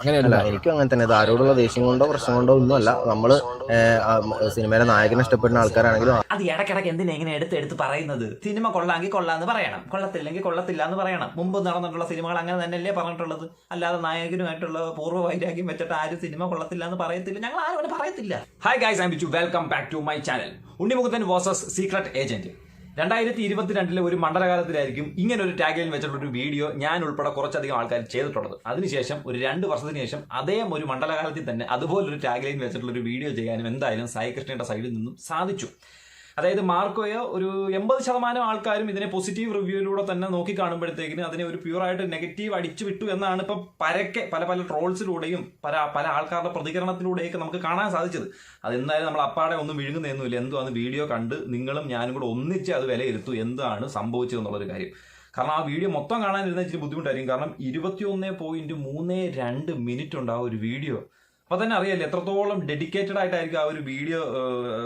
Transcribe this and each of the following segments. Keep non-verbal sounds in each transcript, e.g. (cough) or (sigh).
അങ്ങനെയല്ല. അല്ല എനിക്കും അങ്ങനെ തന്നെ. ഇത് ആരോടുള്ള ദേഷ്യം കൊണ്ടോ പ്രശ്നം കൊണ്ടോ ഒന്നുമല്ല. നമ്മൾ സിനിമയിലെ നായകനെ ഇഷ്ടപ്പെടുന്ന ആൾക്കാരാണെങ്കിലും അത് ഇടക്കിടക്ക് എന്തിനാ ഇങ്ങനെ എടുത്ത് എടുത്ത് പറയുന്നത്? സിനിമ കൊള്ളാമെങ്കിൽ കൊള്ളാന്ന് പറയണം. കൊള്ളത്തില്ലെങ്കിൽ കൊള്ളത്തില്ല എന്ന് പറയണം. മുമ്പ് നടന്നിട്ടുള്ള സിനിമകൾ അങ്ങനെ തന്നെയല്ലേ പറഞ്ഞിട്ടുള്ളത്. അല്ലാതെ നായകനുമായിട്ടുള്ള പൂർവ വൈരാഗ്യം വെച്ചിട്ട് ആരും സിനിമ കൊള്ളത്തില്ല എന്ന് പറയത്തില്ല. ഞങ്ങൾ ആരും അങ്ങനെ പറയത്തില്ല. Hi guys I Bichu welcome back to my channel ഉണ്ണിമുഖത്തൻ versus secret agent രണ്ടായിരത്തി ഇരുപത്തിരണ്ടിലെ ഒരു മണ്ഡലകാലത്തിലായിരിക്കും ഇങ്ങനെ ഒരു ടാഗ് ലൈൻ വെച്ചിട്ടുള്ള ഒരു വീഡിയോ ഞാൻ ഉൾപ്പെടെ കുറച്ചധികം ആൾക്കാർ ചെയ്തിട്ടുള്ളത്. അതിനുശേഷം ഒരു രണ്ട് വർഷത്തിന് ശേഷം അതേ ഒരു മണ്ഡലകാലത്തിൽ തന്നെ അതുപോലൊരു ടാഗ് ലൈൻ വെച്ചിട്ടുള്ള ഒരു വീഡിയോ ചെയ്യാനും എന്തായാലും സായി കൃഷ്ണയുടെ സൈഡിൽ നിന്നും സാധിച്ചു. അതായത് മാർക്കോയ ഒരു എൺപത് ശതമാനം ആൾക്കാരും ഇതിനെ പോസിറ്റീവ് റിവ്യൂയിലൂടെ തന്നെ നോക്കി കാണുമ്പോഴത്തേക്കിന് അതിനെ ഒരു പ്യൂറായിട്ട് നെഗറ്റീവ് അടിച്ചു വിട്ടു എന്നാണ് ഇപ്പം പരക്കെ പല പല ട്രോൾസിലൂടെയും പല പല ആൾക്കാരുടെ പ്രതികരണത്തിലൂടെയൊക്കെ നമുക്ക് കാണാൻ സാധിച്ചത്. അതെന്തായാലും നമ്മൾ അപ്പാടെ ഒന്നും വിഴുങ്ങുന്നൊന്നുമില്ല. എന്തോ അന്ന് വീഡിയോ കണ്ട് നിങ്ങളും ഞാനും കൂടെ ഒന്നിച്ച് അത് വിലയിരുത്തു എന്താണ് സംഭവിച്ചതെന്നുള്ളൊരു കാര്യം. കാരണം ആ വീഡിയോ മൊത്തം കാണാനിരുന്ന ഇച്ചിരി ബുദ്ധിമുട്ടായിരിക്കും. കാരണം ഇരുപത്തിയൊന്ന് പോയിന്റ് മൂന്ന് രണ്ട് മിനിറ്റ് ഉണ്ട് ആ ഒരു വീഡിയോ അപ്പൊ തന്നെ അറിയാലോ എത്രത്തോളം ഡെഡിക്കേറ്റഡ് ആയിട്ടായിരിക്കും ആ ഒരു വീഡിയോ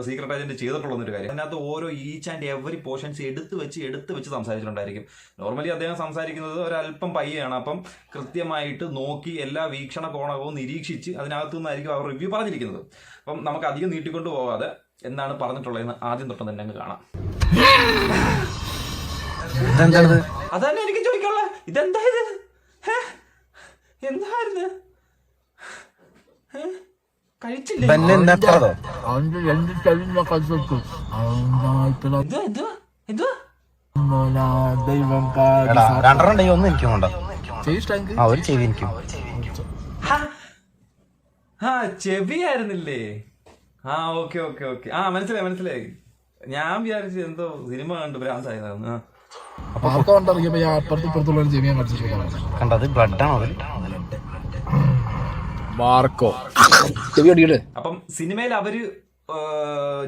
സീക്രട്ട് ഏജന്റ് ചെയ്തിട്ടുള്ള ഒരു കാര്യം. അതിനകത്ത് ഓരോ ഈച്ച് ആൻഡ് എവറി പോർഷൻസ് എടുത്ത് വെച്ച് എടുത്ത് വെച്ച് സംസാരിച്ചിട്ടുണ്ടായിരിക്കും. നോർമലി അദ്ദേഹം സംസാരിക്കുന്നത് ഒരല്പം പയ്യാണ് അപ്പം കൃത്യമായിട്ട് നോക്കി എല്ലാ വീക്ഷണ കോണവും നിരീക്ഷിച്ച് അതിനകത്തു നിന്നായിരിക്കും അവർ റിവ്യൂ പറഞ്ഞിരിക്കുന്നത്. അപ്പം നമുക്ക് അധികം നീട്ടിക്കൊണ്ട് പോകാതെ എന്താണ് പറഞ്ഞിട്ടുള്ളതെന്ന് ആദ്യം തൊട്ട് തന്നെ അങ്ങ് കാണാം. അതന്നെ എനിക്ക് ചോദിക്കാനുള്ള. ഇതെന്താ ഇത്? എന്തായിരുന്നു രണ്ടെണ്ണം ഉണ്ടെങ്കിൽ ഒന്നും എനിക്കും കൊണ്ടോ. ചെയ്യിഷ്ടെങ്കിൽ ആ ഒരു ചെവി എനിക്കും. ആ ആ ചെവിയായിരുന്നില്ലേ? ആ ഓക്കെ ഓക്കെ ഓക്കെ. ആ മനസ്സിലായി മനസ്സിലായി. ഞാൻ വിചാരിച്ചു എന്തോ സിനിമ കണ്ടു ഭ്രാന്തായതാണ് അപ്പുറത്ത് ഇപ്പുറത്തുള്ള കണ്ടത് ബ്ലഡ് ആണോ അത്? മാർക്കോ. അപ്പം സിനിമയിൽ അവർ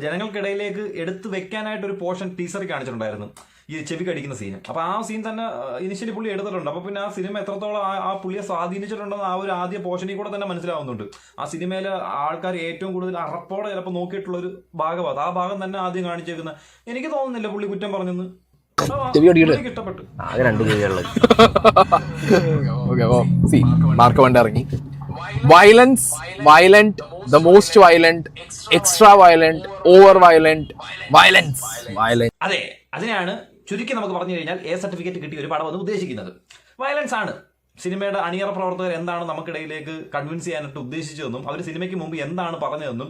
ജനങ്ങൾക്കിടയിലേക്ക് എടുത്തു വെക്കാനായിട്ട് ഒരു പോർഷൻ ടീസർ കാണിച്ചിട്ടുണ്ടായിരുന്നു. ഈ ചെവി കടിക്കുന്ന സീൻ അപ്പൊ ആ സീൻ തന്നെ ഇനിഷ്യലി പുള്ളി എടുത്തിട്ടുണ്ട്. അപ്പൊ പിന്നെ ആ സിനിമ എത്രത്തോളം ആ- പുള്ളിയെ സ്വാധീനിച്ചിട്ടുണ്ടെന്ന് ആ ഒരു ആദ്യ പോർഷനിൽ കൂടെ തന്നെ മനസ്സിലാവുന്നുണ്ട്. ആ സിനിമയിലെ ആൾക്കാർ ഏറ്റവും കൂടുതൽ അറപ്പോടെ ചിലപ്പോൾ നോക്കിയിട്ടുള്ള ഒരു ഭാഗമാണ് ആ ഭാഗം തന്നെ ആദ്യം കാണിച്ചേക്കുന്ന. എനിക്ക് തോന്നുന്നില്ല പുള്ളി കുറ്റം പറഞ്ഞെന്ന്. ഇഷ്ടപ്പെട്ടു. ആകെ രണ്ട് (laughs) സി മാർക്കോ വണ്ടി ഇറങ്ങി. Violence violent the most violent extra violent over violent violence violent അതെ അതിനാണ് ചുരുക്കി നമുക്ക് പറഞ്ഞു കഴിഞ്ഞാൽ എ സർട്ടിഫിക്കറ്റ് കിട്ടി ഒരു പടം എന്ന് ഉദ്ദേശിക്കുന്നത്. വയലൻസ് ആണ്. സിനിമയുടെ അണിയറ പ്രവർത്തകർ എന്താണ് നമുക്കിടയിലേക്ക് കൺവിൻസ് ചെയ്യാനായിട്ട് ഉദ്ദേശിച്ചതെന്നും അവർ സിനിമയ്ക്ക് മുമ്പ് എന്താണ് പറഞ്ഞതെന്നും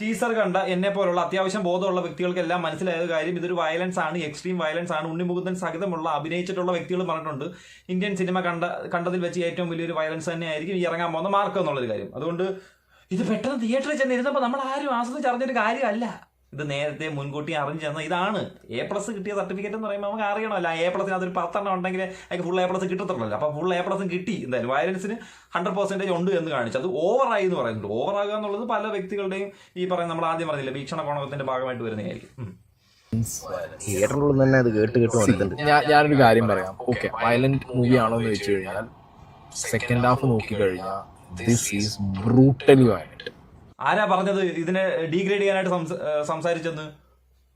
ടീസർ കണ്ട എന്നെ പോലുള്ള അത്യാവശ്യം ബോധമുള്ള വ്യക്തികൾക്കെല്ലാം മനസ്സിലായത് കാര്യം ഇതൊരു വയലൻസ് ആണ് എക്സ്ട്രീം വയലൻസ് ആണ്. ഉണ്ണിമുകുന്ദൻ സഹിതമുള്ള അഭിനയിച്ചിട്ടുള്ള വ്യക്തികൾ പറഞ്ഞിട്ടുണ്ട്. ഇന്ത്യൻ സിനിമ കണ്ട കണ്ടതിൽ വെച്ച് ഏറ്റവും വലിയൊരു വയലൻസ് തന്നെയായിരിക്കും ഈ ഇറങ്ങാൻ പോകുന്ന മാർക്ക് എന്നുള്ളൊരു കാര്യം. അതുകൊണ്ട് ഇത് പെട്ടെന്ന് തിയേറ്ററിൽ ചെന്നിരുന്നപ്പോൾ നമ്മൾ ആരും ആസ്വദിച്ചറിഞ്ഞൊരു കാര്യമല്ല. ഇത് നേരത്തെ മുൻകൂട്ടി അറിഞ്ഞു ഇതാണ്. എ പ്ലസ് കിട്ടിയ സർട്ടിഫിക്കറ്റ് എന്ന് പറയുമ്പോൾ നമുക്ക് അറിയണമല്ല. എ പ്ലസിന് അതൊരു പത്തെണ്ണം ഉണ്ടെങ്കിൽ അതിന് ഫുൾ എ പ്ലസ് കിട്ടത്തുള്ളൂ അപ്പോൾ ഫുൾ എ പ്ലസും കിട്ടി. എന്തായാലും വയലൻസിന് ഹൺഡ്രഡ് പെർസെന്റേജ് ഉണ്ട് എന്ന് കാണിച്ചു. അത് ഓവറായി എന്ന് പറയുന്നുണ്ട്. ഓവറാകുക എന്നുള്ളത് പല വ്യക്തികളുടെയും ഈ പറയുന്ന നമ്മൾ ആദ്യം പറഞ്ഞില്ല വീക്ഷണ കോണകത്തിന്റെ ഭാഗമായിട്ട് വരുന്നതായിരിക്കും. ഉം. തിയേറ്ററിനുള്ളിൽ തന്നെ അത് കേട്ട് കേട്ട് ഞാനൊരു കാര്യം പറയാം. ഓക്കെ വയലന്റ് മൂവി ആണോ എന്ന് വെച്ച് കഴിഞ്ഞാൽ സെക്കൻഡ് ഹാഫ് നോക്കി കഴിഞ്ഞാൽ ദിസ് ഈസ് ബ്രൂട്ടലി വയലന്റ് ആരാ പറഞ്ഞത് ഇതിനെ ഡീഗ്രേഡ് ചെയ്യാനായിട്ട് സംസാരിച്ചെന്ന്?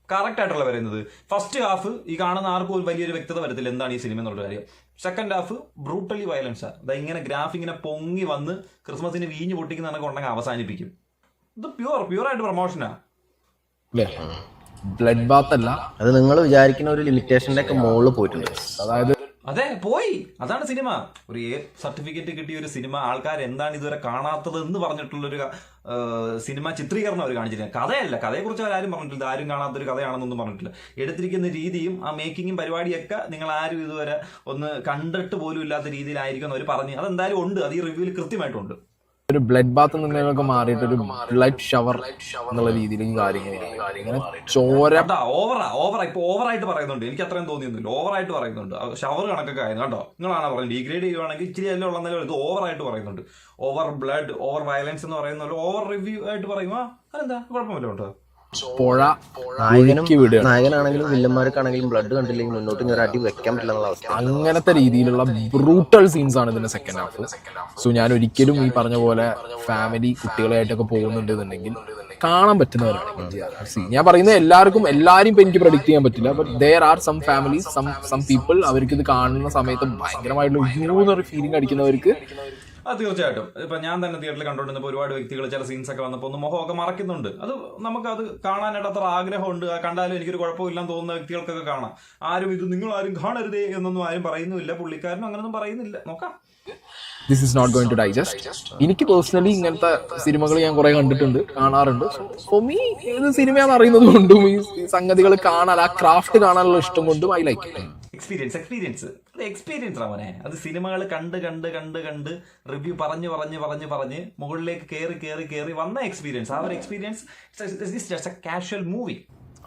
കറക്റ്റ് ആയിട്ടുള്ള പറയുന്നത്. ഫസ്റ്റ് ഹാഫ് ഈ കാണുന്ന ആർക്കും ഒരു വലിയൊരു വ്യക്തത വരത്തില്ല എന്താണ് ഈ സിനിമ എന്നുള്ള കാര്യം. സെക്കൻഡ് ഹാഫ് ബ്രൂട്ടലി വയലൻസ് അത് ഇങ്ങനെ ഗ്രാഫ് ഇങ്ങനെ പൊങ്ങി വന്ന് ക്രിസ്മസിന് വീഞ്ഞു പൊട്ടിക്കുന്ന കണക്ക് ഉണ്ടെങ്കിൽ അവസാനിപ്പിക്കും. ഇത് പ്യുവർ പ്യുവർ ആയിട്ട് പ്രൊമോഷനാ അല്ലേ? ബ്ലഡ് ബാത്ത് അല്ല. അത് നിങ്ങൾ വിചാരിക്കുന്ന ഒരു ലിമിറ്റേഷന്റെ ഒക്കെ മുകളിൽ പോയിട്ടുണ്ട്. അതായത് അതെ പോയി. അതാണ് സിനിമ. ഒരു എ സർട്ടിഫിക്കറ്റ് കിട്ടിയ ഒരു സിനിമ ആൾക്കാർ എന്താണ് ഇതുവരെ കാണാത്തത് എന്ന് പറഞ്ഞിട്ടുള്ളൊരു സിനിമ ചിത്രീകരണം അവർ കാണിച്ചിട്ടില്ല കഥയല്ല കഥയെക്കുറിച്ച് അവരാരും പറഞ്ഞിട്ടില്ല. ആരും കാണാത്തൊരു കഥയാണെന്നൊന്നും പറഞ്ഞിട്ടില്ല. എടുത്തിരിക്കുന്ന രീതിയും ആ മേക്കിങ്ങും പരിപാടിയൊക്കെ നിങ്ങൾ ആരും ഇതുവരെ ഒന്ന് കണ്ടിട്ട് പോലും ഇല്ലാത്ത രീതിയിലായിരിക്കും അവർ പറഞ്ഞു. അതെന്തായാലും ഉണ്ട്. അത് ഈ റിവ്യൂവിൽ കൃത്യമായിട്ടുണ്ട്. ഒരു ബ്ലഡ് ബാത്ത് നിന്നൊക്കെ മാറിയിട്ട് ഒരു ബ്ലഡ് ഷവർ എന്നുള്ള രീതിയിലും കാര്യങ്ങളും ചോര ഓവറാ ഓവറാ ഇപ്പൊ ഓവറായിട്ട് പറയുന്നുണ്ട്. എനിക്ക് അത്രയും തോന്നിയൊന്നുമില്ല. ഓവറായിട്ട് പറയുന്നുണ്ട്. ഷവർ കണക്കൊക്കെ ആയിരുന്നു. കേട്ടോ നിങ്ങളാണ് പറയുന്നത്? ഡിഗ്രേഡ് ചെയ്യുവാണെങ്കിൽ ഇച്ചിരി എല്ലാം ഉള്ളതെങ്കിലും ഇത് ഓവറായിട്ട് പറയുന്നുണ്ട്. ഓവർ ബ്ലഡ് ഓവർ വയലൻസ് എന്ന് പറയുന്ന ഓവർ റിവ്യൂ ആയിട്ട് പറയുമോ അതെന്താ? കുഴപ്പമില്ല കേട്ടോ. പുഴ നായകനാണെങ്കിലും വില്ലന്മാർക്കാണെങ്കിലും ബ്ലഡ് കണ്ടില്ലെങ്കിൽ മുന്നോട്ട് ഇങ്ങനെ അടി വെക്കാൻ പറ്റില്ല എന്നുള്ള അവസ്ഥ. അങ്ങനത്തെ രീതിയിലുള്ള ബ്രൂട്ടൽ സീൻസ് ആണ് ഇതിന്റെ സെക്കൻഡ് ഹാഫ് സോ ഞാൻ ഒരിക്കലും ഈ പറഞ്ഞ പോലെ ഫാമിലി കുട്ടികളായിട്ടൊക്കെ പോകുന്നുണ്ട് എന്നുണ്ടെങ്കിൽ കാണാൻ പറ്റുന്നവരാണ് ഞാൻ പറയുന്നത് എല്ലാവർക്കും എല്ലാവരും ഇപ്പൊ എനിക്ക് പ്രഡിക്ട് ചെയ്യാൻ പറ്റില്ല but there are some families some some people അവർക്ക് ഇത് കാണുന്ന സമയത്ത് ഭയങ്കരമായിട്ടുള്ള ഒരു ഫീലിംഗ് അടിക്കുന്നവർക്ക് തീർച്ചയായിട്ടും. ഇപ്പൊ ഞാൻ തന്നെ തിയേറ്ററിൽ കണ്ടുകൊണ്ടിരുന്നപ്പോൾ ഒരുപാട് വ്യക്തികൾ ചില സീൻസ് ഒക്കെ വന്നപ്പോൾ ഒന്ന് മുഖമൊക്കെ മറക്കുന്നുണ്ട് അത് നമുക്ക് അത് കാണാനായിട്ട് അത്ര ആഗ്രഹമുണ്ട്. കണ്ടാലും എനിക്കൊരു കുഴപ്പമില്ലെന്ന് തോന്നുന്ന വ്യക്തികൾക്കൊക്കെ കാണാം. ആരും ഇത് നിങ്ങൾ ആരും കാണരുതേ എന്നൊന്നും ആരും പറയുന്നില്ല പുള്ളിക്കാരനും അങ്ങനൊന്നും പറയുന്നില്ല. നോക്കാം. This is not going to digest എനിക്ക് പേഴ്സണലി ഇങ്ങനത്തെ സിനിമകൾ ഞാൻ കുറെ കണ്ടിട്ടുണ്ട് കാണാറുണ്ട്. ഫോർ സിനിമയാണെന്ന് അറിയുന്നത് കൊണ്ടും ഈ സംഗതികൾ കാണാൻ ആ ക്രാഫ്റ്റ് കാണാനുള്ള ഇഷ്ടം കൊണ്ടും ഐ ലൈക്ക് എക്സ്പീരിയൻസ് എക്സ്പീരിയൻസ് അത് എക്സ്പീരിയൻസ് അവനെ അത് സിനിമകൾ കണ്ട് കണ്ട് കണ്ട് കണ്ട് റിവ്യൂ പറഞ്ഞ് പറഞ്ഞ് പറഞ്ഞ് പറഞ്ഞ് മുകളിലേക്ക് കയറി കയറി കയറി വന്ന എക്സ്പീരിയൻസ് ആ ഒരു experience just a casual movie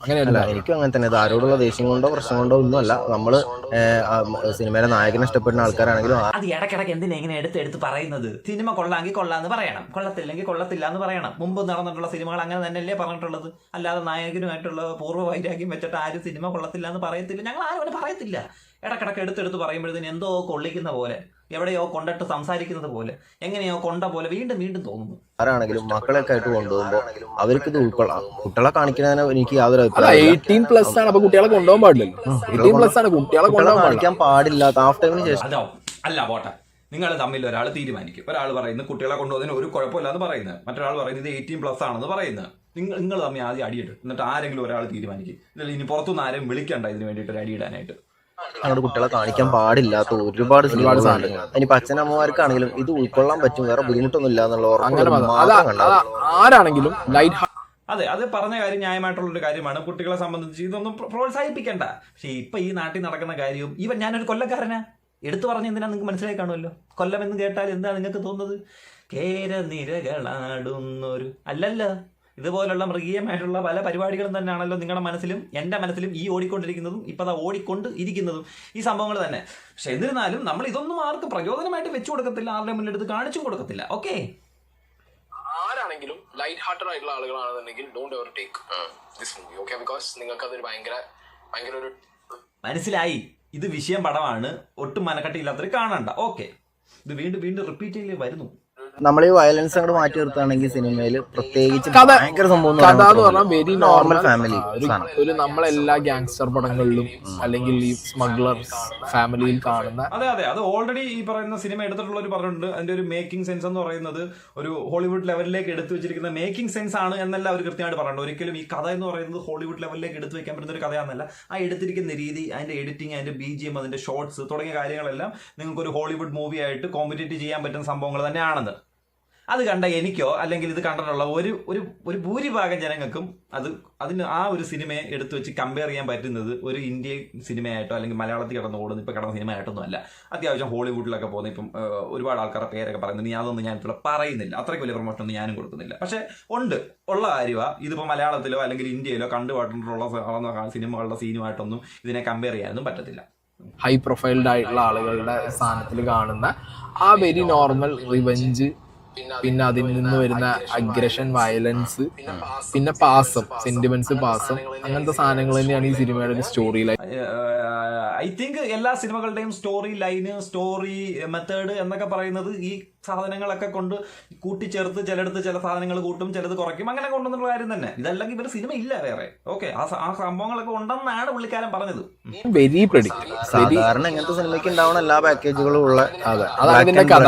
അങ്ങനെയല്ല. അല്ല എനിക്കും അങ്ങനെ തന്നെ. ഇത് ആരോടുള്ള ദേഷ്യം കൊണ്ടോ പ്രശ്നം കൊണ്ടോ ഒന്നുമല്ല. നമ്മൾ സിനിമയിലെ നായകനെ ഇഷ്ടപ്പെടുന്ന ആൾക്കാരാണെങ്കിലും അത് ഇടക്കിടക്ക് എന്തിനാ ഇങ്ങനെ എടുത്ത് എടുത്ത് പറയുന്നത്? സിനിമ കൊള്ളാമെങ്കിൽ കൊള്ളാന്ന് പറയണം. കൊള്ളത്തില്ലെങ്കിൽ കൊള്ളത്തില്ല എന്ന് പറയണം. മുമ്പ് നടന്നിട്ടുള്ള സിനിമകൾ അങ്ങനെ തന്നെയല്ലേ പറഞ്ഞിട്ടുള്ളത്. അല്ലാതെ നായകനുമായിട്ടുള്ള പൂർവ വൈരാഗ്യം വെച്ചിട്ട് ആരും സിനിമ കൊള്ളത്തില്ല എന്ന് പറയത്തില്ല. ഞങ്ങൾ ആരും അങ്ങനെ പറയത്തില്ല. ഇടക്കിടക്ക് എടുത്തെടുത്ത് പറയുമ്പോഴത്തേന് എന്തോ കൊള്ളിക്കുന്ന പോലെ എവിടെയോ കൊണ്ടിട്ട് സംസാരിക്കുന്നത് പോലെ എങ്ങനെയോ കൊണ്ട പോലെ വീണ്ടും വീണ്ടും തോന്നുന്നു. ആരാണെങ്കിലും മക്കളൊക്കെ ആയിട്ട് കൊണ്ടുപോകുമ്പോൾ അവർക്ക് ഇത് ഉൾക്കൊള്ളാം. കുട്ടികളെ കാണിക്കുന്നതിന് എനിക്ക് യാതൊരു അഭിപ്രായം പ്ലസ് ആണ് അപ്പൊ കുട്ടികളെ കൊണ്ടുപോകാൻ പാടില്ല പ്ലസ് ആണ് കുട്ടികളെ പാടില്ല. കാണിക്കാൻ പാടില്ലാത്ത ഹാഫ് ടൈമിന് ശേഷം. അല്ല പോട്ടെ. നിങ്ങൾ തമ്മിൽ ഒരാൾ തീരുമാനിക്കും. ഒരാൾ പറയുന്നത് കുട്ടികളെ കൊണ്ടുപോകുന്നതിന് ഒരു കുഴപ്പമില്ല എന്ന് പറയുന്നത്. മറ്റൊരാൾ പറയുന്നത് ഇത് എയ്റ്റീൻ പ്ലസ് ആണെന്ന് പറയുന്നത്. നിങ്ങൾ നിങ്ങൾ തമ്മിൽ ആദ്യം അടിയിട്ട് എന്നിട്ട് ആരെങ്കിലും ഒരാൾ തീരുമാനിക്കും. ഇനി പുറത്തുനിന്ന് ആരെയും വിളിക്കണ്ട ഇതിന് വേണ്ടിയിട്ട് ഒരു അടിയിടാനായിട്ട് അങ്ങോട്ട് കുട്ടികളെ കാണിക്കാൻ പാടില്ലാത്ത ഒരുപാട് ഒരുപാട് സാധനങ്ങൾ. ഇനിയിപ്പോ അച്ഛനമ്മമാർക്കാണെങ്കിലും ഇത് ഉൾക്കൊള്ളാൻ പറ്റും. വേറെ ബുദ്ധിമുട്ടൊന്നും ഇല്ല എന്നുള്ള ആരാണെങ്കിലും ലൈറ്റ് അതെ അത് പറഞ്ഞ കാര്യം ന്യായമായിട്ടുള്ള ഒരു കാര്യമാണ്. കുട്ടികളെ സംബന്ധിച്ച് ഇതൊന്നും പ്ര- പ്രോത്സാഹിപ്പിക്കണ്ട. പക്ഷെ ഇപ്പൊ ഈ നാട്ടിൽ നടക്കുന്ന കാര്യവും ഇവൻ ഞാനൊരു കൊല്ലക്കാരനാ. എടുത്തു പറഞ്ഞ എന്തിനാ നിങ്ങൾക്ക് മനസ്സിലായി കാണുമല്ലോ? കൊല്ലം എന്ന് കേട്ടാൽ എന്താ നിങ്ങൾക്ക് തോന്നുന്നത്? കേര നിരകളാടുന്നൊരു അല്ലല്ല. ഇതുപോലുള്ള മൃഗീയമായിട്ടുള്ള പല പരിപാടികളും തന്നെയാണല്ലോ നിങ്ങളുടെ മനസ്സിലും എന്റെ മനസ്സിലും ഈ ഓടിക്കൊണ്ടിരിക്കുന്നതും ഇപ്പം അതാ ഓടിക്കൊണ്ട് ഇരിക്കുന്നതും ഈ സംഭവങ്ങൾ തന്നെ. പക്ഷെ എന്നിരുന്നാലും നമ്മൾ ഇതൊന്നും ആർക്കും പ്രചോദനമായിട്ട് വെച്ചു കൊടുക്കത്തില്ല ആരുടെ മുന്നിലെടുത്ത് കാണിച്ചും കൊടുക്കത്തില്ല. ഓക്കെ? ആരാണെങ്കിലും ലൈറ്റ് ഹാർട്ടഡ് ആയിട്ടുള്ള ആളുകളാണെന്നുണ്ടെങ്കിൽ don't ever take this movie okay because നിങ്ങൾക്ക് അതൊരു ഭയങ്കര ഭയങ്കര ഒരു മനസ്സിലായി. ഇത് വിഷയം പടമാണ്. ഒട്ടും മനക്കട്ടിയില്ലാത്തവർ കാണണ്ട. ഓക്കെ. ഇത് വീണ്ടും വീണ്ടും റിപ്പീറ്റ് ചെയ്യലേ വരുന്നു. നമ്മൾ ഈ വയലൻസ് അങ്ങോട്ട് മാറ്റി നിർത്തുകയാണെങ്കിൽ സിനിമയിൽ പ്രത്യേകിച്ച് ഭയങ്കര സംഭവം കഥ എന്ന് പറഞ്ഞാൽ വെരി നോർമൽ നോർമൽ ഫാമിലി ഒരു നമ്മളെല്ലാ ഗ്യാങ്സ്റ്റർ പടങ്ങളിലും അല്ലെങ്കിൽ ഈ സ്മഗ്ലർ ഫാമിലിയിൽ കാണുന്ന അതെ അതെ. അത് ഓൾറെഡി ഈ പറയുന്ന സിനിമ എടുത്തിട്ടുള്ളവർ പറഞ്ഞിട്ടുണ്ട്. അതിന്റെ ഒരു മേക്കിംഗ് സെൻസ് എന്ന് പറയുന്നത് ഒരു ഹോളിവുഡ് ലെവലിലേക്ക് എടുത്തു വെച്ചിരിക്കുന്ന മേക്കിംഗ് സെൻസ് ആണ് എന്നല്ല അവർ കൃത്യമായിട്ട് പറഞ്ഞിട്ടുണ്ട് ഒരിക്കലും ഈ കഥ എന്ന് പറയുന്നത് ഹോളിവുഡ് ലെവലിലേക്ക് എടുത്തു വെക്കാൻ പറ്റുന്ന ഒരു കഥയാണെന്നല്ല. ആ എടുത്തിരിക്കുന്ന രീതി അതിന്റെ എഡിറ്റിംഗ് അതിന്റെ ബി ജി എം അതിന്റെ ഷോർട്സ് തുടങ്ങിയ കാര്യങ്ങളെല്ലാം നിങ്ങൾക്ക് ഒരു ഹോളിവുഡ് മൂവി ആയിട്ട് കോമ്പറ്റേറ്റ് ചെയ്യാൻ പറ്റുന്ന സംഭവങ്ങൾ തന്നെയാണെന്ന്. അത് കണ്ട എനിക്കോ അല്ലെങ്കിൽ ഇത് കണ്ടിട്ടുള്ള ഒരു ഒരു ഒരു ഭൂരിഭാഗം ജനങ്ങൾക്കും അത് അതിന് ആ ഒരു സിനിമയെ എടുത്തു വെച്ച് കമ്പയർ ചെയ്യാൻ പറ്റുന്നത് ഒരു ഇന്ത്യൻ സിനിമയായിട്ടോ അല്ലെങ്കിൽ മലയാളത്തിൽ കിടന്ന് ഓടുന്ന ഇപ്പോൾ കിടന്ന സിനിമയായിട്ടൊന്നും അല്ല അത്യാവശ്യം ഹോളിവുഡിലൊക്കെ പോകുന്ന ഇപ്പം ഒരുപാട് ആൾക്കാരുടെ പേരൊക്കെ പറയുന്നത് ഞാൻ അതൊന്നും ഞാൻ ഇപ്പോൾ പറയുന്നില്ല. അത്രയ്ക്ക് വലിയ പ്രൊമോഷൻ ഒന്നും ഞാനും കൊടുക്കുന്നില്ല. പക്ഷേ ഉണ്ട്. ഉള്ള കാര്യമാണ് ഇതിപ്പോൾ മലയാളത്തിലോ അല്ലെങ്കിൽ ഇന്ത്യയിലോ കണ്ടുപാട്ടുള്ള സിനിമകളുടെ സീനുമായിട്ടൊന്നും ഇതിനെ കമ്പയർ ചെയ്യാനൊന്നും പറ്റത്തില്ല. ഹൈ പ്രൊഫൈൽഡ് ആയിട്ടുള്ള ആളുകളുടെ സ്ഥാനത്തിൽ കാണുന്ന ആ വെരി നോർമൽ റിവഞ്ച് പിന്നെ അതിൽ നിന്ന് വരുന്ന അഗ്രഷൻ വയലൻസ് പിന്നെ പാസം സെന്റിമെന്റ്സ് പാസം അങ്ങനത്തെ സാധനങ്ങൾ തന്നെയാണ് ഈ സിനിമയുടെ ഒരു സ്റ്റോറി ലൈൻ ഐ തിങ്ക് എല്ലാ സിനിമകളുടെയും സ്റ്റോറി ലൈന് സ്റ്റോറി മെത്തേഡ് എന്നൊക്കെ പറയുന്നത് ഈ സാധനങ്ങളൊക്കെ കൊണ്ട് കൂട്ടിച്ചേർത്ത് ചിലടത്ത് ചില സാധനങ്ങൾ കൂട്ടും ചിലത് കുറയ്ക്കും. അങ്ങനെ കൊണ്ടുവന്നുള്ള കാര്യം തന്നെ. ഇതല്ലെങ്കിൽ ഇവർ സിനിമ ഇല്ല വേറെ. ഓക്കെ ആ ആ സംഭവങ്ങളൊക്കെ ഉണ്ടെന്നാണ് പുള്ളിക്കാരൻ പറഞ്ഞത്. വെരി സാധാരണ ഇങ്ങനത്തെ സിനിമയ്ക്ക് ഉണ്ടാവുന്ന എല്ലാ പാക്കേജുകളും ഉള്ള അതാണ് ഇതിന്റെ കഥ.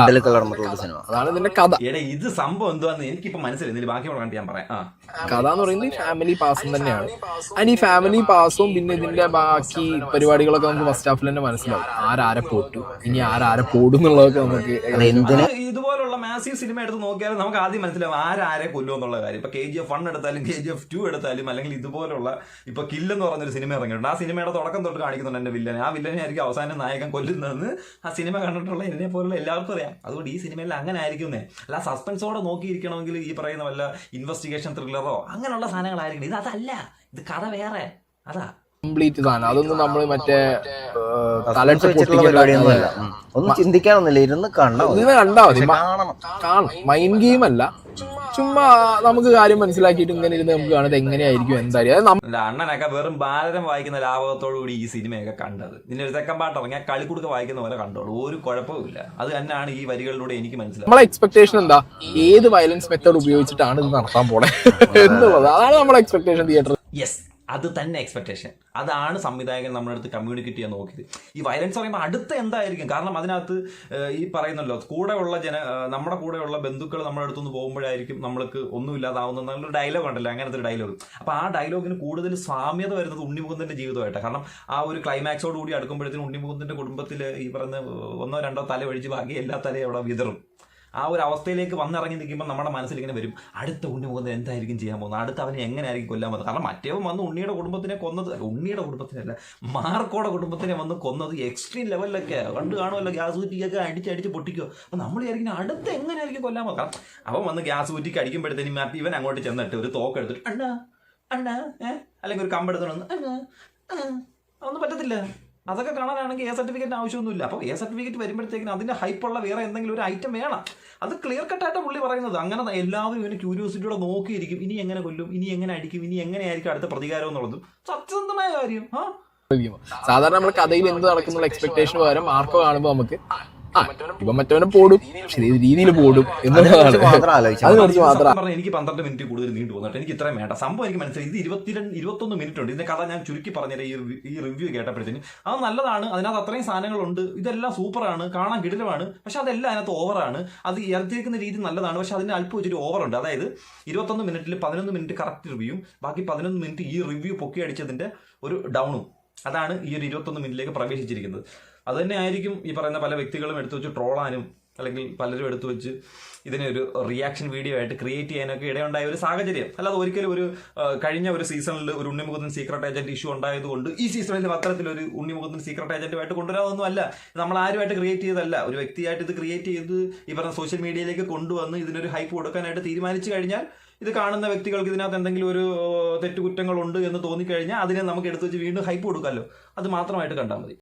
സിനിമ അതാണ് ഇതിന്റെ കഥ. എടാ ഇത് സംഭവം എന്തുവാന്ന് എനിക്കിപ്പോ മനസ്സിലായി. ബാക്കിയുള്ള ബാക്കി കണ്ടിട്ട് ഞാൻ പറയാം. ആ. കഥ എന്ന് പറയുന്നത് ഫാമിലി പാസും തന്നെയാണ്. അതിന് ഈ ഫാമിലി പാസും പിന്നെ ഇതിന്റെ ബാക്കി പരിപാടികളൊക്കെ നമുക്ക് ഫസ്റ്റ് ഹാഫിൽ തന്നെ മനസ്സിലാവും. ആരാരെ പോട്ടു ഇനി ആരാരെ പോടും എന്നുള്ളതൊക്കെ നമുക്ക് അത് എന്തിന് ഇതുപോലുള്ള മാസീവ് സിനിമ എടുത്ത് നോക്കിയാലും നമുക്ക് ആദ്യം മനസ്സിലാവും ആരാരെ കൊല്ലും എന്നുള്ള കാര്യം. ഇപ്പൊ കെ ജി എഫ് വൺ എടുത്താലും കെ ജി എഫ് ടു എടുത്താലും അല്ലെങ്കിൽ ഇതുപോലുള്ള ഇപ്പൊ കില്ലെന്ന് പറഞ്ഞൊരു സിനിമ ഇറങ്ങിയിട്ടുണ്ട്. ആ സിനിമയുടെ തുടക്കം തൊട്ട് കാണിക്കുന്നുണ്ട് എന്റെ വില്ലനെ ആ വില്ലനെ ആയിരിക്കും അവസാനം നായകൻ കൊല്ലുന്നതെന്ന് ആ സിനിമ കണ്ടിട്ടുള്ള എന്നെ പോലുള്ള എല്ലാവർക്കും അറിയാം. അതുകൊണ്ട് ഈ സിനിമയിൽ അങ്ങനെ ആയിരിക്കുന്നേ അല്ല സസ്പെൻസോടെ നോക്കിയിരിക്കണമെങ്കിൽ ഈ പറയുന്ന വല്ല ഇൻവെസ്റ്റിഗേഷൻ ത്രില്ലറോ അങ്ങനെയുള്ള സാധനങ്ങളായിരിക്കണം ഇത് അതല്ല. ഇത് കഥ വേറെ. അതാ. കംപ്ലീറ്റ് സാധനം അതൊന്നും നമ്മൾ മറ്റേ പരിപാടിയൊന്നുമല്ല ഉം. ഒന്നും ചിന്തിക്കാനൊന്നുമില്ല. ഇരുന്ന് കണ്ടാ. കണ്ടാ മതി. കാണണം. മൈൻഡ് ഗെയിം അല്ല. ചുമ്മാ നമുക്ക് കാര്യം മനസ്സിലാക്കിയിട്ട് ഇങ്ങനെ ഇരുന്ന് നമുക്ക് കാണുന്നത് എങ്ങനെയായിരിക്കും എന്തായാലും അണ്ണനൊക്കെ വെറും ബാലരം വായിക്കുന്ന ലാഭത്തോടു കൂടി ഈ സിനിമയൊക്കെ കണ്ടത്. ഇതിന്റെ ഒരു തെക്കൻ പാട്ട് കളി കളിക്കുടുക്ക വായിക്കുന്ന പോലെ കണ്ടോളൂ. ഒരു കുഴപ്പമില്ല അത് തന്നെയാണ് ഈ വരികളിലൂടെ എനിക്ക് മനസ്സിലായത് നമ്മളെ എക്സ്പെക്ടേഷൻ എന്താ? ഏത് വയലൻസ് മെത്തേഡ് ഉപയോഗിച്ചിട്ടാണ് ഇത് നടത്താൻ പോണേ? എന്നുള്ളത്. അതാണ് നമ്മളെ എക്സ്പെക്ടേഷൻ തിയേറ്റർ യെസ് അത് തന്നെ എക്സ്പെക്ടേഷൻ അതാണ് സംവിധായകൻ നമ്മുടെ അടുത്ത് കമ്മ്യൂണിക്കേറ്റ് ചെയ്യാൻ നോക്കിയത്. ഈ വയലൻസ് പറയുമ്പോൾ അടുത്ത എന്തായിരിക്കും? കാരണം അതിനകത്ത് ഈ പറയുന്നല്ലോ കൂടെയുള്ള ജന നമ്മുടെ കൂടെയുള്ള ബന്ധുക്കൾ നമ്മുടെ അടുത്തുനിന്ന് പോകുമ്പോഴായിരിക്കും നമ്മൾക്ക് ഒന്നുമില്ലാതാവുന്ന നല്ലൊരു ഡയലോഗ് ഉണ്ടല്ലോ അങ്ങനത്തെ ഒരു ഡയലോഗ് അപ്പോൾ ആ ഡയലോഗിന് കൂടുതൽ സാമ്യത വരുന്നത് ഉണ്ണിമുകുന്ദന്റെ ജീവിതമായിട്ടാണ്. കാരണം ആ ഒരു ക്ലൈമാക്സോട് കൂടി അടുക്കുമ്പോഴത്തേനും ഉണ്ണിമുകുന്ദന്റെ കുടുംബത്തിൽ ഈ പറയുന്ന ഒന്നോ രണ്ടോ തല ഒഴിച്ച് ബാക്കി എല്ലാ തലയും അവിടെ വിതറും. ആ ഒരു അവസ്ഥയിലേക്ക് വന്നിറങ്ങി നിൽക്കുമ്പോൾ നമ്മുടെ മനസ്സിൽ ഇങ്ങനെ വരും. അടുത്ത ഉണ്ണി പോകുന്നത് എന്തായിരിക്കും ചെയ്യാൻ പോകുന്നത്? അടുത്ത അവനെ എങ്ങനെയായിരിക്കും കൊല്ലാൻ പോകുന്നത്? കാരണം മറ്റേവൻ വന്ന് ഉണ്ണിയുടെ കുടുംബത്തിനെ കൊന്നത് ഉണ്ണിയുടെ കുടുംബത്തിനല്ല മാർക്കോടെ കുടുംബത്തിനെ വന്ന് കൊന്നത് എക്സ്ട്രീം ലെവലിലൊക്കെ കണ്ട് കാണുമല്ലോ ഗ്യാസ് കുറ്റിക്കൊക്കെ അടിച്ച് അടിച്ച് പൊട്ടിക്കോ. അപ്പം നമ്മൾ വിചാരിക്കുന്ന അടുത്ത എങ്ങനെയായിരിക്കും കൊല്ലാൻ പോകുന്നത്? കാരണം അവൻ വന്ന് ഗ്യാസ് കുറ്റിക്ക് അടിക്കുമ്പോഴത്തേനും മാറ്റി ഇവൻ അങ്ങോട്ട് ചെന്നിട്ട് ഒരു തോക്ക് എടുത്തിട്ട് അണ്ണ അണ്ണ ഏഹ് അല്ലെങ്കിൽ ഒരു കമ്പെടുത്തോണ്ട് അണ്ണ ഒന്നും പറ്റത്തില്ല. അതൊക്കെ കാണാനാണെങ്കിൽ എ സർട്ടിഫിക്കറ്റ് ആവശ്യമൊന്നുമില്ല. അപ്പോൾ എ സർട്ടിഫിക്കറ്റ് വരുമ്പോഴത്തേക്കിന് അതിന്റെ ഹൈപ്പുള്ള വേറെ എന്തെങ്കിലും ഒരു ഐറ്റം വേണം. അത് ക്ലിയർ കട്ടായിട്ട് പുള്ളി പറയുന്നത്. അങ്ങനെ എല്ലാവരും ഇവന് ക്യൂരിയോസിറ്റിയോടെ നോക്കിയിരിക്കും. ഇനി എങ്ങനെ കൊല്ലും? ഇനി എങ്ങനെ അടിക്കും? ഇനി എങ്ങനെയായിരിക്കും അടുത്ത പ്രതികാരം എന്നുള്ളതും സത്യസന്ധമായ കാര്യം. ആ? സാധാരണ നമ്മൾ കഥയിൽ എന്ത് നടക്കുന്നുള്ള എക്സ്പെക്ടേഷൻ പകരം ആർക്കോ കാണുമ്പോൾ നമുക്ക് ഇപ്പൊ മറ്റവനെ പോടും. ശരി രീതിയിൽ പോടും എന്നുള്ളതാണ്. മാത്രം എനിക്ക് പന്ത്രണ്ട് മിനിറ്റ് കൂടുതൽ നീണ്ടു പോകുന്നുണ്ട് എനിക്ക് ഇത്രയും വേണ്ട. സംഭവം എനിക്ക് മനസ്സിലായി. ഇത് ഇരുപത്തിരണ്ട് ഇരുപത്തൊന്ന് മിനിറ്റ് ഉണ്ട്. ഇതിന്റെ കഥ ഞാൻ ചുരുക്കി പറഞ്ഞുതരാം. ഈ റിവ്യൂ- ഈ റിവ്യൂ കേട്ടപ്പോഴത്തേക്കും അത് നല്ലതാണ്. അതിനകത്ത് അത്രയും സാധനങ്ങളുണ്ട്. ഇതെല്ലാം സൂപ്പറാണ്. കാണാൻ കിടിലമാണ്. പക്ഷെ അതെല്ലാം അതിനകത്ത് ഓവറാണ്. അത് ഇറത്തിരിക്കുന്ന രീതി നല്ലതാണ്. പക്ഷെ അതിന് അല്പം ഒരു ഓവറുണ്ട്. അതായത് ഇരുപത്തൊന്ന് മിനിറ്റിൽ പതിനൊന്ന് മിനിറ്റ് കറക്റ്റ് റിവ്യൂ. ബാക്കി പതിനൊന്ന് മിനിറ്റ് ഈ റിവ്യൂ പൊക്കി അടിച്ചതിന്റെ ഒരു ഡൗണും. അതാണ് ഈ ഒരു ഇരുപത്തൊന്ന് മിനിറ്റിലേക്ക് പ്രവേശിച്ചിരിക്കുന്നത്. അത് തന്നെ ആയിരിക്കും ഈ പറയുന്ന പല വ്യക്തികളും എടുത്തു വെച്ച് ട്രോളാനും അല്ലെങ്കിൽ പലരും എടുത്തു വെച്ച് ഇതിനെ ഒരു റിയാക്ഷൻ വീഡിയോ ആയിട്ട് ക്രിയേറ്റ് ചെയ്യാനൊക്കെ ഇടയുണ്ടായ ഒരു സാഹചര്യം. അല്ലാതെ ഒരിക്കലും ഒരു കഴിഞ്ഞ ഒരു സീസണിൽ ഒരു ഉണ്ണിമുഖത്തിന് സീക്രട്ട് ഏജന്റ് ഇഷ്യൂ ഉണ്ടായതുകൊണ്ട് ഈ സീസണിൽ അത്തരത്തിലൊരു ഉണ്ണിമുഖത്തിന് സീക്രട്ട് ഏജന്റുമായിട്ട് കൊണ്ടുവരാതൊന്നും അല്ല നമ്മൾ ആരുമായിട്ട് ക്രിയേറ്റ് ചെയ്തല്ല ഒരു വ്യക്തിയായിട്ട് ഇത് ക്രിയേറ്റ് ചെയ്ത് ഈ പറഞ്ഞ സോഷ്യൽ മീഡിയയിലേക്ക് കൊണ്ടുവന്ന് ഇതിനൊരു ഹൈപ്പ് കൊടുക്കാനായിട്ട് തീരുമാനിച്ചു കഴിഞ്ഞാൽ ഇത് കാണുന്ന വ്യക്തികൾക്ക് ഇതിനകത്ത് എന്തെങ്കിലും ഒരു തെറ്റുകുറ്റങ്ങളുണ്ട് എന്ന് തോന്നിക്കഴിഞ്ഞാൽ അതിനെ നമുക്ക് എടുത്തു വെച്ച് വീണ്ടും ഹൈപ്പ് കൊടുക്കാമല്ലോ അത് മാത്രമായിട്ട് കണ്ടാൽ മതി.